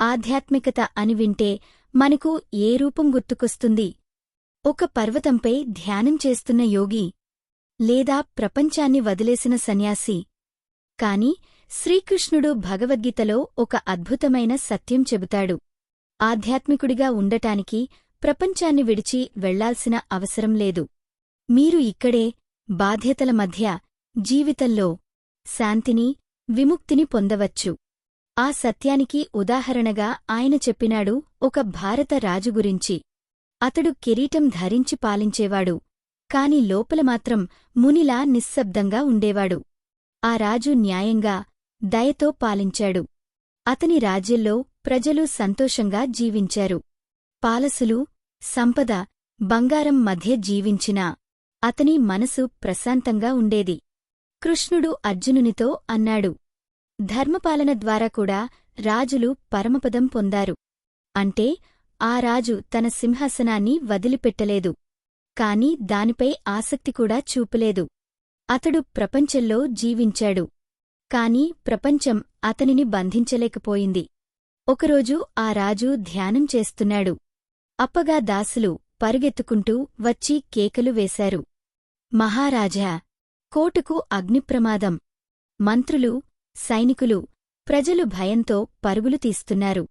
ఆధ్యాత్మికత అని వింటే మనకు ఏ రూపం గుర్తుకొస్తుంది? ఒక పర్వతంపై ధ్యానం చేస్తున్న యోగి లేదా ప్రపంచాన్ని వదిలేసిన సన్యాసి. కాని శ్రీకృష్ణుడు భగవద్గీతలో ఒక అద్భుతమైన సత్యం చెబుతాడు. ఆధ్యాత్మికుడిగా ఉండటానికి ప్రపంచాన్ని విడిచి వెళ్ళాల్సిన అవసరం లేదు. మీరు ఇక్కడే బాధ్యతల మధ్య జీవితంలో శాంతిని విముక్తిని పొందవచ్చు. ఆ సత్యానికి ఉదాహరణగా ఆయన చెప్పినాడు ఒక భారత రాజు గురించి. అతడు కిరీటం ధరించి పాలించేవాడు కాని లోపల మాత్రం మునిలా నిశ్శబ్దంగా ఉండేవాడు. ఆ రాజు న్యాయంగా దయతో పాలించాడు. అతని రాజ్యంలో ప్రజలు సంతోషంగా జీవించారు. పాలసులు సంపద బంగారం మధ్య జీవించినా అతని మనసు ప్రశాంతంగా ఉండేది. కృష్ణుడు అర్జునునితో అన్నాడు ధర్మపాలన ద్వారా కూడా రాజులు పరమపదం పొందారు. అంటే ఆ రాజు తన సింహాసనాన్ని వదిలిపెట్టలేదు. కాని దానిపై ఆసక్తి కూడా చూపలేదు. అతడు ప్రపంచంలో జీవించాడు. కాని ప్రపంచం అతనిని బంధించలేకపోయింది. ఒకరోజు ఆ రాజు ధ్యానం చేస్తున్నాడు. అప్పగా దాసులు పరుగెత్తుకుంటూ వచ్చి కేకలు వేశారు. మహారాజా కోటకు అగ్నిప్రమాదం. మంత్రులు సైనికులు ప్రజలు భయంతో పరుగులు తీస్తున్నారు.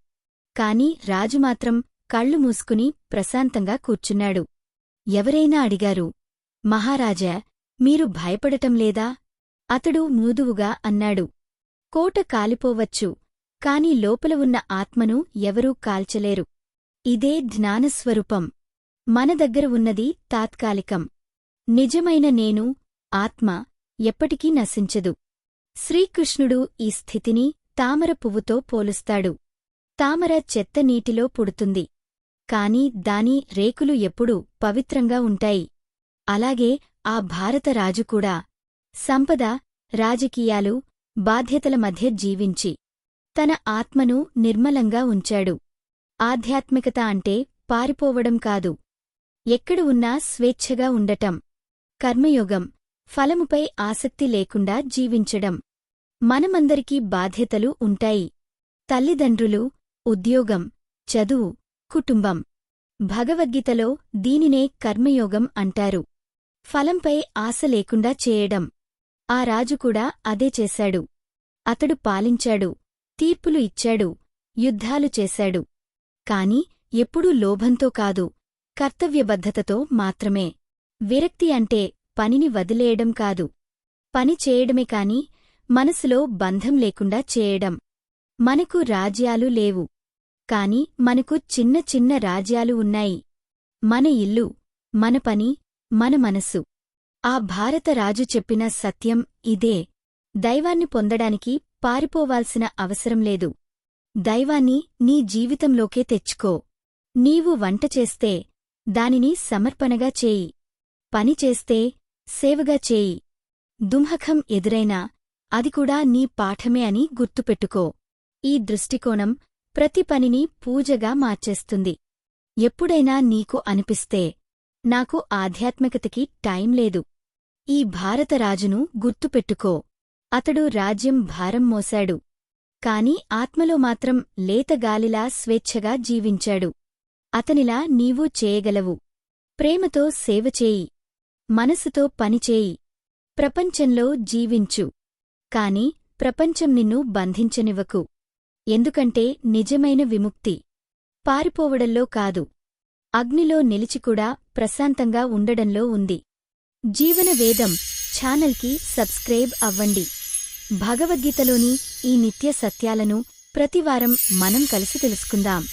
కాని రాజుమాత్రం కళ్ళు మూసుకుని ప్రశాంతంగా కూర్చున్నాడు. ఎవరైనా అడిగారు మహారాజా మీరు భయపడటం లేదా అతడు మృదువుగా అన్నాడు. కోట కాలిపోవచ్చు కాని లోపల ఉన్న ఆత్మను ఎవరూ కాల్చలేరు. ఇదే జ్ఞానస్వరూపం. మన దగ్గర ఉన్నది తాత్కాలికం. నిజమైన నేను ఆత్మ ఎప్పటికీ నశించదు. శ్రీకృష్ణుడు ఈ స్థితిని తామర పువ్వుతో పోలుస్తాడు. తామర చెత్త నీటిలో పుడుతుంది. కాని దాని రేకులు ఎప్పుడూ పవిత్రంగా ఉంటాయి. అలాగే ఆ భారతరాజు కూడా సంపద రాజకీయాలు బాధ్యతల మధ్య జీవించి తన ఆత్మను నిర్మలంగా ఉంచాడు. ఆధ్యాత్మికత అంటే పారిపోవడం కాదు. ఎక్కడ ఉన్నా స్వేచ్ఛగా ఉండటం. కర్మయోగం. ఫలముపై ఆసక్తి లేకుండా జీవించడం. మనమందరికీ బాధ్యతలు ఉంటాయి. తల్లిదండ్రులు ఉద్యోగం చదువు కుటుంబం. భగవద్గీతలో దీనినే కర్మయోగం అంటారు. ఫలంపై ఆశ లేకుండా చేయడం. ఆ రాజు కూడా అదే చేశాడు. అతడు పాలించాడు. తీర్పులు ఇచ్చాడు. యుద్ధాలు చేశాడు. కాని ఎప్పుడూ లోభంతో కాదు. కర్తవ్యబద్ధతతో మాత్రమే. విరక్తి అంటే పనిని వదిలేయడం కాదు. పని చేయడమే కాని మనసులో బంధం లేకుండా చేయడం. మనకు రాజ్యాలు లేవు. కాని మనకు చిన్న చిన్న రాజ్యాలు ఉన్నాయి. మన ఇల్లు మన పని మన మనసు. ఆ భారత రాజు చెప్పిన సత్యం ఇదే. దైవాన్ని పొందడానికి పారిపోవాల్సిన అవసరం లేదు. దైవాన్ని నీ జీవితంలోకే తెచ్చుకో. నీవు వంట చేస్తే దానిని సమర్పణగా చేయి. పని చేస్తే సేవగా చేయి. దుంహకం ఎదురైనా అది కూడా నీ పాఠమే అని గుర్తుపెట్టుకో. ఈ దృష్టికోణం ప్రతి పనిని పూజగా మార్చేస్తుంది. ఎప్పుడైనా నీకు అనిపిస్తే నాకు ఆధ్యాత్మికతకి టైం లేదు. ఈ భారతరాజును గుర్తుపెట్టుకో. అతడు రాజ్యం భారం మోశాడు. కాని ఆత్మలో మాత్రం లేతగాలిలా స్వేచ్ఛగా జీవించాడు. అతనిలా నీవూ చేయగలవు. ప్రేమతో సేవచేయి మనసుతో పనిచేయి ప్రపంచంలో జీవించు. కాని ప్రపంచం నిన్ను బంధించనివ్వకు. ఎందుకంటే నిజమైన విముక్తి పారిపోవడంలో కాదు. అగ్నిలో నిలిచికూడా ప్రశాంతంగా ఉండడంలో ఉంది. జీవన వేదం ఛానల్కి సబ్స్క్రైబ్ అవ్వండి. భగవద్గీతలోని ఈ నిత్య సత్యాలను ప్రతివారం మనం కలిసి తెలుసుకుందాం.